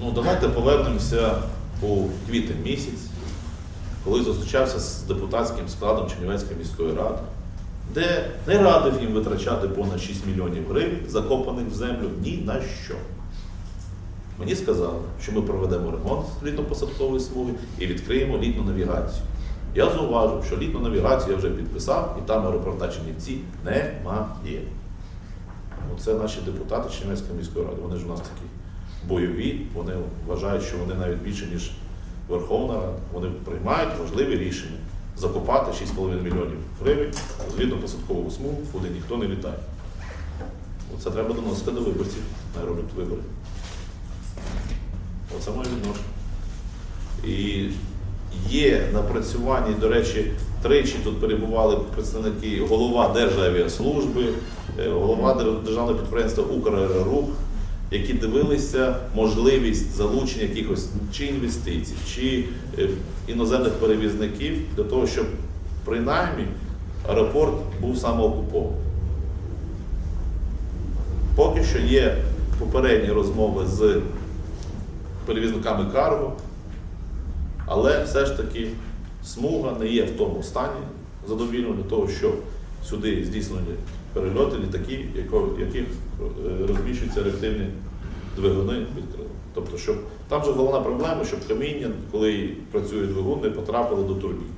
Ну, давайте повернемося у квітень місяць, коли зустрічався з депутатським складом Чернівецької міської ради, де не радив їм витрачати понад 6 мільйонів гривень, закопаних в землю ні на що. Мені сказали, що ми проведемо ремонт літньо-посадкової смуги і відкриємо літну навігацію. Я зауважив, що літну навігацію я вже підписав, і там аеропорта Чернівці немає. Оце наші депутати Чернівецької міської ради. Вони ж у нас такі бойові, вони вважають, що вони навіть більше, ніж Верховна Рада. Вони приймають важливі рішення закопати 6,5 мільйонів гривень згідно посадкового смугу, куди ніхто не літає. Оце треба доносити до виборців, не роблять вибори. Оце моє відношення. І є напрацювані, до речі, тричі тут перебували представники голова Державіаслужби, е, голова державного підприємства «Украерорух», які дивилися можливість залучення якихось чи інвестицій, чи е, іноземних перевізників для того, щоб принаймні аеропорт був самоокупований. Поки що є попередні розмови з перевізниками карго, але все ж таки смуга не є в тому стані задовільно для того, щоб сюди здійснені перельоти літаки, яких е, розміщуються реактивні двигуни відкрили. Тобто, щоб там же головна проблема, щоб каміння, коли працює двигун, не потрапило до турбін.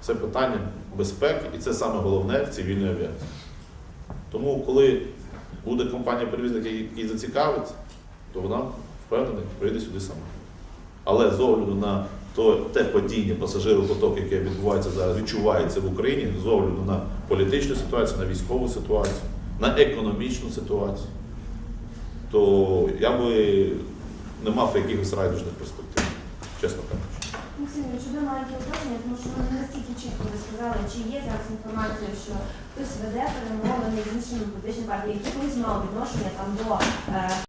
Це питання безпеки, і це саме головне в цивільній авіації. Тому, коли буде компанія-перевізник, який зацікавиться, то вона впевнений, прийде сюди сама. Але з огляду на то, те падіння пасажиропотоку, яке відбувається зараз, відчувається в Україні, з огляду на політичну ситуацію, на військову ситуацію, на економічну ситуацію, то я би не мав якихось райдужних перспектив, чесно кажучи. Максим, щодо маленьке уточнення, тому що ви не настільки чітко ви сказали, чи є зараз інформація, що хтось веде перемовини з іншими політичними партіями, які колись мав відношення там до е,